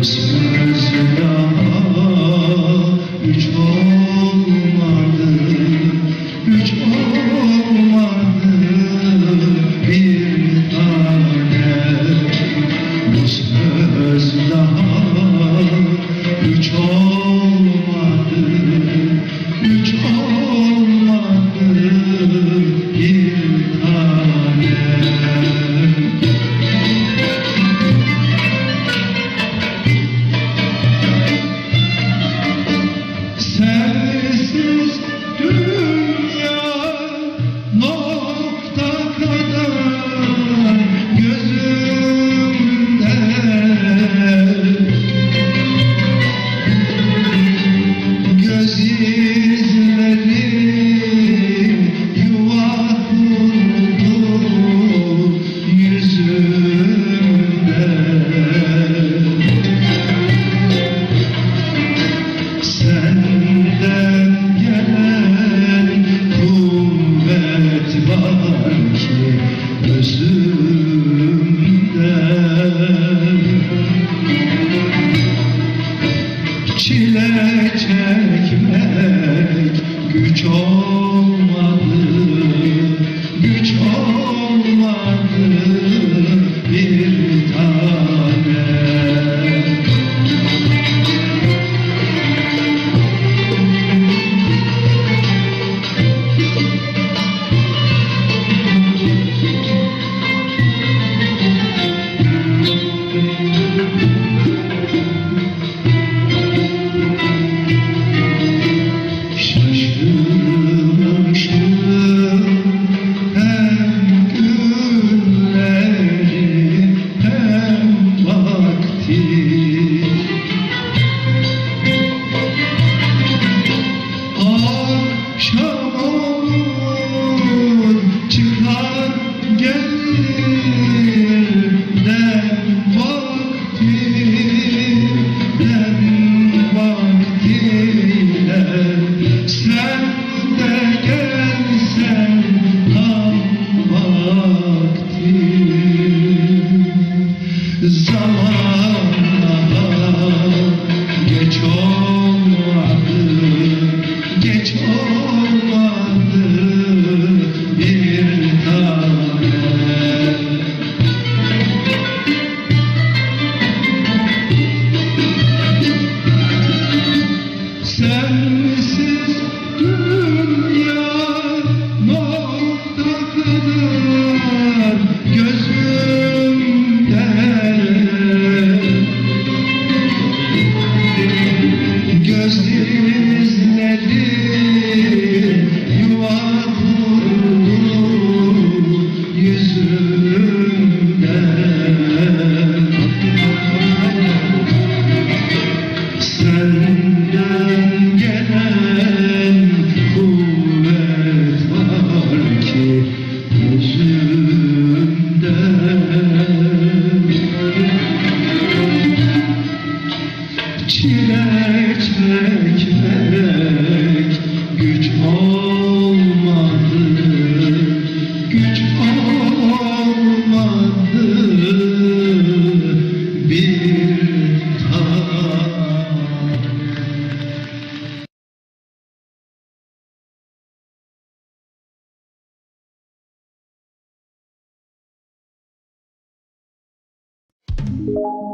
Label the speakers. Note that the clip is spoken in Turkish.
Speaker 1: Deus. Amen. Çilek güç olmadı Güç olmadı bir Thank you.